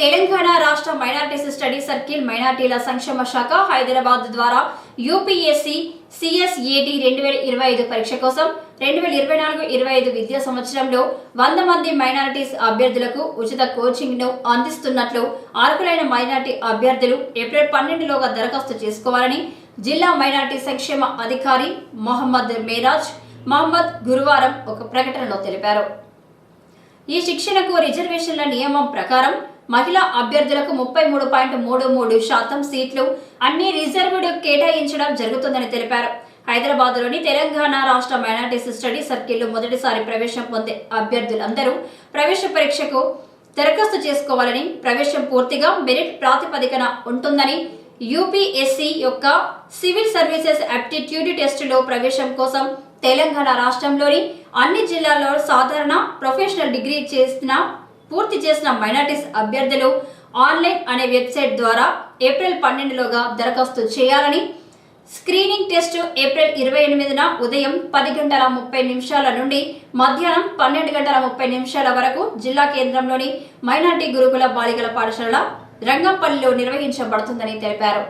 తెలంగాణ రాష్ట్ర minorities study circle మైనార్టీల సంక్షేమ శాఖ హైదరాబాద్ ద్వారా యూపీఎస్సీ సిఎస్ఏటి రెండు వేల ఇరవై ఐదు పరీక్ష కోసం రెండు వేల ఇరవై నాలుగు ఇరవై ఐదు విద్యా సంవత్సరంలో వంద మంది మైనారిటీస్ అభ్యర్థులకు ఉచిత కోచింగ్ను అందిస్తున్నట్లు అర్హులైన మైనార్టీ అభ్యర్థులు ఏప్రిల్ పన్నెండులోగా దరఖాస్తు చేసుకోవాలని జిల్లా మైనార్టీ సంక్షేమ అధికారి మొహమ్మద్ మేరాజ్ మహమ్మద్ గురువారం ఒక ప్రకటనలో తెలిపారు. ఈ శిక్షణకు రిజర్వేషన్ల నియమం ప్రకారం మహిళా అభ్యర్థులకు ముప్పై మూడు పాయింట్ మూడు మూడు శాతం సీట్లు అన్ని రిజర్వ్డ్ కేటాయించడం జరుగుతుందని తెలిపారు. హైదరాబాద్లోని తెలంగాణ రాష్ట్ర మైనార్టీస్ స్టడీ సర్కిల్లో మొదటిసారి ప్రవేశం పొందే అభ్యర్థులందరూ ప్రవేశ పరీక్షకు దరఖాస్తు చేసుకోవాలని ప్రవేశం పూర్తిగా మెరిట్ ప్రాతిపదికన ఉంటుందని యూపీఎస్సీ యొక్క సివిల్ సర్వీసెస్ అప్టిట్యూడ్ టెస్టులో ప్రవేశం కోసం తెలంగాణ రాష్ట్రంలోని అన్ని జిల్లాల్లో సాధారణ ప్రొఫెషనల్ డిగ్రీ చేసిన పూర్తి చేసిన మైనార్టీస్ అభ్యర్థులు ఆన్లైన్ అనే వెబ్సైట్ ద్వారా ఏప్రిల్ పన్నెండులోగా దరఖాస్తు చేయాలని స్క్రీనింగ్ టెస్ట్ ఏప్రిల్ ఇరవై ఎనిమిదిన ఉదయం పది గంటల ముప్పై నిమిషాల నుండి మధ్యాహ్నం పన్నెండు గంటల ముప్పై నిమిషాల వరకు జిల్లా కేంద్రంలోని మైనార్టీ గురుకుల బాలికల పాఠశాల రంగంపల్లిలో నిర్వహించబడుతుందని తెలిపారు.